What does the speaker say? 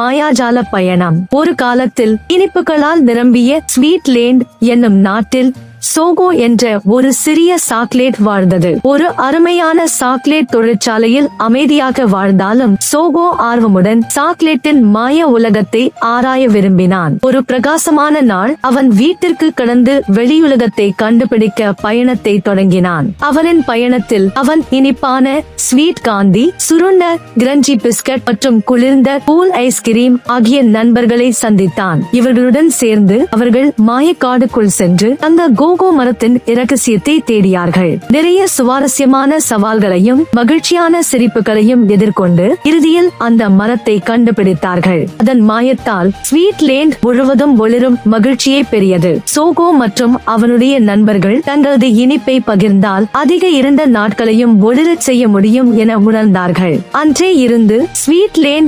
மாயாஜால பயணம். ஒரு காலத்தில் இனிப்புகளால் நிரம்பிய ஸ்வீட் லேண்ட் என்னும் நாட்டில் சோகோ என்ற ஒரு சிறிய சாக்லேட் வாழ்ந்தது. ஒரு அருமையான சாக்லேட் தொழிற்சாலையில் அமைதியாக வாழ்ந்தாலும் சோகோ ஆர்வமுடன் சாக்லேட்டின் மாய உலகத்தை ஆராய விரும்பினான். ஒரு பிரகாசமான நாள் அவன் வீட்டிற்கு கடந்து வெளியுலகத்தை கண்டுபிடிக்க பயணத்தை தொடங்கினான். அவனின் பயணத்தில் அவன் இனிப்பான ஸ்வீட் காந்தி சுருண்ட கிரஞ்சி பிஸ்கட் மற்றும் குளிர்ந்த கூல் ஐஸ்கிரீம் ஆகிய நண்பர்களை சந்தித்தான். இவர்களுடன் சேர்ந்து அவர்கள் மாயக்காடுக்குள் சென்று தங்க கோ கோகோ மரத்தின் இரகசியத்தை தேடியார்கள். நிறைய சுவாரஸ்யமான சவால்களையும் மகிழ்ச்சியான சிரிப்புகளையும் எதிர்கொண்டு இறுதியில் அந்த மரத்தை கண்டுபிடித்தார்கள். அதன் மாயத்தால் ஸ்வீட் லேண்ட் முழுவதும் ஒளிரும் மகிழ்ச்சியை பெரியது. சோகோ மற்றும் அவனுடைய நண்பர்கள் தங்களது இனிப்பை பகிர்ந்தால் அதிக இருண்ட நாட்களையும் ஒளிரச் செய்ய முடியும் என உணர்ந்தார்கள். அன்றே இருந்து ஸ்வீட் லேண்ட்